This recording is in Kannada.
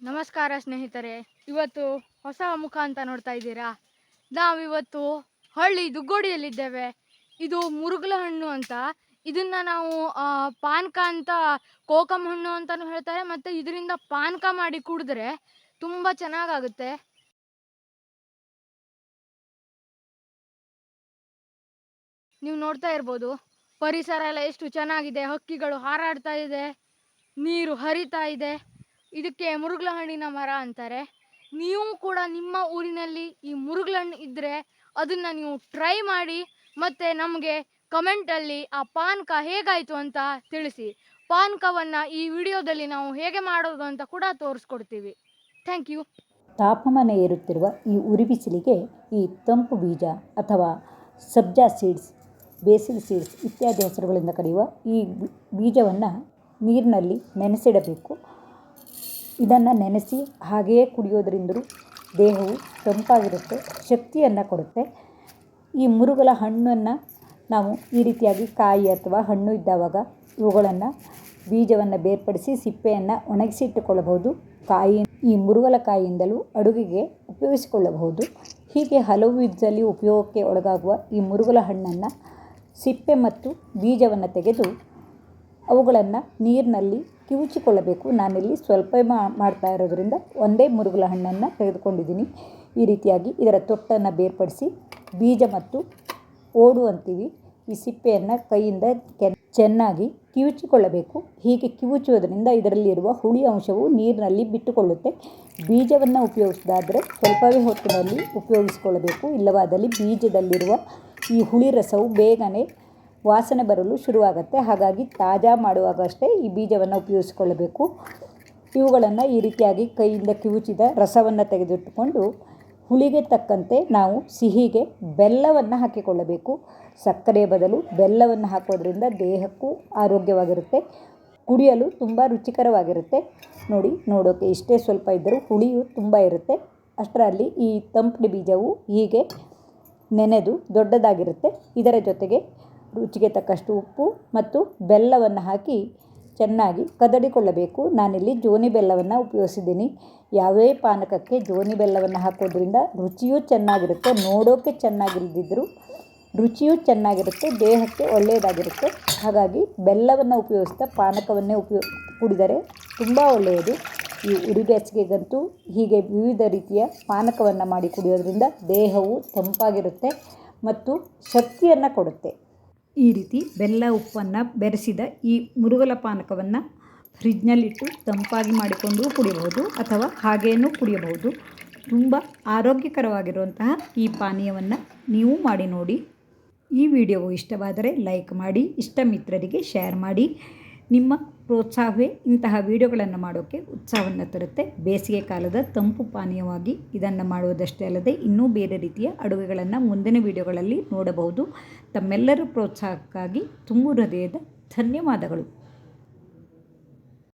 ನಮಸ್ಕಾರ ಸ್ನೇಹಿತರೆ, ಇವತ್ತು ಹೊಸ ಮುಖ ಅಂತ ನೋಡ್ತಾ ಇದ್ದೀರಾ? ನಾವಿವತ್ತು ಹಳ್ಳಿ ದುಗ್ಗೋಡಿಯಲ್ಲಿದ್ದೇವೆ. ಇದು ಮುರುಗಲ ಹಣ್ಣು ಅಂತ. ಇದನ್ನ ನಾವು ಪಾನಕ ಅಂತ ಕೋಕಮ್ ಹಣ್ಣು ಅಂತಲೂ ಹೇಳ್ತಾರೆ, ಮತ್ತೆ ಇದರಿಂದ ಪಾನಕ ಮಾಡಿ ಕುಡಿದ್ರೆ ತುಂಬಾ ಚೆನ್ನಾಗಾಗುತ್ತೆ. ನೀವು ನೋಡ್ತಾ ಇರ್ಬೋದು, ಪರಿಸರ ಎಲ್ಲ ಎಷ್ಟು ಚೆನ್ನಾಗಿದೆ, ಹಕ್ಕಿಗಳು ಹಾರಾಡ್ತಾ ಇದೆ, ನೀರು ಹರಿತಾ ಇದೆ. ಇದಕ್ಕೆ ಮುರುಗ್ಲ ಹಣ್ಣಿನ ಮರ ಅಂತಾರೆ. ನೀವು ಕೂಡ ನಿಮ್ಮ ಊರಿನಲ್ಲಿ ಈ ಮುರುಗ್ಲ ಹಣ್ಣು ಇದ್ದರೆ ಅದನ್ನು ನೀವು ಟ್ರೈ ಮಾಡಿ ಮತ್ತು ನಮಗೆ ಕಮೆಂಟಲ್ಲಿ ಆ ಪಾನಕ ಹೇಗಾಯಿತು ಅಂತ ತಿಳಿಸಿ. ಪಾನಕವನ್ನು ಈ ವಿಡಿಯೋದಲ್ಲಿ ನಾವು ಹೇಗೆ ಮಾಡೋದು ಅಂತ ಕೂಡ ತೋರಿಸ್ಕೊಡ್ತೀವಿ. ಥ್ಯಾಂಕ್ ಯು ತಾಪಮಾನ ಏರುತ್ತಿರುವ ಈ ಉರಿ ಬಿಸಿಲಿಗೆ ಈ ತಂಪು ಬೀಜ ಅಥವಾ ಸಬ್ಜಾ ಸೀಡ್ಸ್ ಬೇಸಿಲ್ ಸೀಡ್ಸ್ ಇತ್ಯಾದಿ ಹೆಸರುಗಳಿಂದ ಕರೆಯುವ ಈ ಬೀಜವನ್ನು ನೀರಿನಲ್ಲಿ ನೆನೆಸಿಡಬೇಕು. ಇದನ್ನು ನೆನೆಸಿ ಹಾಗೆಯೇ ಕುಡಿಯೋದ್ರಿಂದಲೂ ದೇಹವು ತಂಪಾಗಿರುತ್ತೆ, ಶಕ್ತಿಯನ್ನು ಕೊಡುತ್ತೆ. ಈ ಮುರುಗಲ ಹಣ್ಣನ್ನು ನಾವು ಈ ರೀತಿಯಾಗಿ ಕಾಯಿ ಅಥವಾ ಹಣ್ಣು ಇದ್ದಾವಾಗ ಇವುಗಳನ್ನು ಬೀಜವನ್ನು ಬೇರ್ಪಡಿಸಿ ಸಿಪ್ಪೆಯನ್ನು ಒಣಗಿಸಿಟ್ಟುಕೊಳ್ಳಬಹುದು. ಕಾಯಿ, ಈ ಮುರುಗಲಕಾಯಿಯಿಂದಲೂ ಅಡುಗೆಗೆ ಉಪಯೋಗಿಸಿಕೊಳ್ಳಬಹುದು. ಹೀಗೆ ಹಲವು ವಿಧದಲ್ಲಿ ಉಪಯೋಗಕ್ಕೆ ಒಳಗಾಗುವ ಈ ಮುರುಗಲ ಹಣ್ಣನ್ನು ಸಿಪ್ಪೆ ಮತ್ತು ಬೀಜವನ್ನು ತೆಗೆದು ಅವುಗಳನ್ನು ನೀರಿನಲ್ಲಿ ಕಿವುಚಿಕೊಳ್ಳಬೇಕು. ನಾನಿಲ್ಲಿ ಸ್ವಲ್ಪ ಮಾಡ್ತಾ ಇರೋದ್ರಿಂದ ಒಂದೇ ಮುರುಗಲ ಹಣ್ಣನ್ನು ತೆಗೆದುಕೊಂಡಿದ್ದೀನಿ. ಈ ರೀತಿಯಾಗಿ ಇದರ ತೊಟ್ಟನ್ನು ಬೇರ್ಪಡಿಸಿ ಬೀಜ ಮತ್ತು ಓಡು ಅಂತೀವಿ. ಈ ಸಿಪ್ಪೆಯನ್ನು ಕೈಯಿಂದ ಚೆನ್ನಾಗಿ ಕಿವುಚಿಕೊಳ್ಳಬೇಕು. ಹೀಗೆ ಕಿವುಚುವುದರಿಂದ ಇದರಲ್ಲಿರುವ ಹುಳಿ ಅಂಶವು ನೀರಿನಲ್ಲಿ ಬಿಟ್ಟುಕೊಳ್ಳುತ್ತೆ. ಬೀಜವನ್ನು ಉಪಯೋಗಿಸಿದಾದರೆ ಸ್ವಲ್ಪವೇ ಹೊತ್ತಿನಲ್ಲಿ ಉಪಯೋಗಿಸಿಕೊಳ್ಳಬೇಕು. ಇಲ್ಲವಾದಲ್ಲಿ ಬೀಜದಲ್ಲಿರುವ ಈ ಹುಳಿ ರಸವು ಬೇಗನೆ ವಾಸನೆ ಬರಲು ಶುರುವಾಗುತ್ತೆ. ಹಾಗಾಗಿ ತಾಜಾ ಮಾಡುವಾಗ ಅಷ್ಟೇ ಈ ಬೀಜವನ್ನು ಉಪಯೋಗಿಸಿಕೊಳ್ಳಬೇಕು ಇವುಗಳನ್ನು ಈ ರೀತಿಯಾಗಿ ಕೈಯಿಂದ ಕಿವುಚಿದ ರಸವನ್ನು ತೆಗೆದಿಟ್ಟುಕೊಂಡು ಹುಳಿಗೆ ತಕ್ಕಂತೆ ನಾವು ಸಿಹಿಗೆ ಬೆಲ್ಲವನ್ನು ಹಾಕಿಕೊಳ್ಳಬೇಕು. ಸಕ್ಕರೆ ಬದಲು ಬೆಲ್ಲವನ್ನು ಹಾಕೋದ್ರಿಂದ ದೇಹಕ್ಕೂ ಆರೋಗ್ಯವಾಗಿರುತ್ತೆ. ಕುಡಿಯಲು ತುಂಬ ರುಚಿಕರವಾಗಿರುತ್ತೆ. ನೋಡಿ ನೋಡೋಕ್ಕೆ ಇಷ್ಟೇ ಸ್ವಲ್ಪ ಇದ್ದರೂ ಹುಳಿಯು ತುಂಬ ಇರುತ್ತೆ. ಅಷ್ಟರಲ್ಲಿ ಈ ತಂಪಡಿ ಬೀಜವು ಹೀಗೆ ನೆನೆದು ದೊಡ್ಡದಾಗಿರುತ್ತೆ. ಇದರ ಜೊತೆಗೆ ರುಚಿಗೆ ತಕ್ಕಷ್ಟು ಉಪ್ಪು ಮತ್ತು ಬೆಲ್ಲವನ್ನು ಹಾಕಿ ಚೆನ್ನಾಗಿ ಕದಡಿಕೊಳ್ಳಬೇಕು. ನಾನಿಲ್ಲಿ ಜೋನಿ ಬೆಲ್ಲವನ್ನು ಉಪಯೋಗಿಸಿದ್ದೀನಿ. ಯಾವುದೇ ಪಾನಕಕ್ಕೆ ಜೋನಿ ಬೆಲ್ಲವನ್ನು ಹಾಕೋದ್ರಿಂದ ರುಚಿಯೂ ಚೆನ್ನಾಗಿರುತ್ತೆ ನೋಡೋಕ್ಕೆ ಚೆನ್ನಾಗಿಲ್ಲದಿದ್ದರೂ ರುಚಿಯೂ ಚೆನ್ನಾಗಿರುತ್ತೆ, ದೇಹಕ್ಕೆ ಒಳ್ಳೆಯದಾಗಿರುತ್ತೆ. ಹಾಗಾಗಿ ಬೆಲ್ಲವನ್ನು ಉಪಯೋಗಿಸ್ತಾ ಪಾನಕವನ್ನೇ ಉಪಯೋ, ಕುಡಿದರೆ ತುಂಬ ಒಳ್ಳೆಯದು. ಈ ಉರಿ ಹೀಗೆ ವಿವಿಧ ರೀತಿಯ ಪಾನಕವನ್ನು ಮಾಡಿ ಕುಡಿಯೋದ್ರಿಂದ ದೇಹವು ತಂಪಾಗಿರುತ್ತೆ ಮತ್ತು ಶಕ್ತಿಯನ್ನು ಕೊಡುತ್ತೆ. ಈ ರೀತಿ ಬೆಲ್ಲ ಉಪ್ಪನ್ನು ಬೆರೆಸಿದ ಈ ಮುರುಗಲ ಪಾನಕವನ್ನು ಫ್ರಿಜ್ನಲ್ಲಿಟ್ಟು ತಂಪಾಗಿ ಮಾಡಿಕೊಂಡು ಕುಡಿಯಬಹುದು ಅಥವಾ ಹಾಗೇನೂ ಕುಡಿಯಬಹುದು. ತುಂಬ ಆರೋಗ್ಯಕರವಾಗಿರುವಂತಹ ಈ ಪಾನೀಯವನ್ನು ನೀವು ಮಾಡಿ ನೋಡಿ. ಈ ವಿಡಿಯೋವು ಇಷ್ಟವಾದರೆ ಲೈಕ್ ಮಾಡಿ ಇಷ್ಟ ಮಿತ್ರರಿಗೆ ಶೇರ್ ಮಾಡಿ. ನಿಮ್ಮ ಪ್ರೋತ್ಸಾಹವೇ ಇಂತಹ ವಿಡಿಯೋಗಳನ್ನು ಮಾಡೋಕ್ಕೆ ಉತ್ಸಾಹವನ್ನು ತರುತ್ತೆ. ಬೇಸಿಗೆ ಕಾಲದ ತಂಪು ಪಾನೀಯವಾಗಿ ಇದನ್ನು ಮಾಡುವುದಷ್ಟೇ ಅಲ್ಲದೆ ಇನ್ನೂ ಬೇರೆ ರೀತಿಯ ಅಡುಗೆಗಳನ್ನು ಮುಂದಿನ ವಿಡಿಯೋಗಳಲ್ಲಿ ನೋಡಬಹುದು. ತಮ್ಮೆಲ್ಲರ ಪ್ರೋತ್ಸಾಹಕ್ಕಾಗಿ ತುಂಬು ಹೃದಯದ ಧನ್ಯವಾದಗಳು.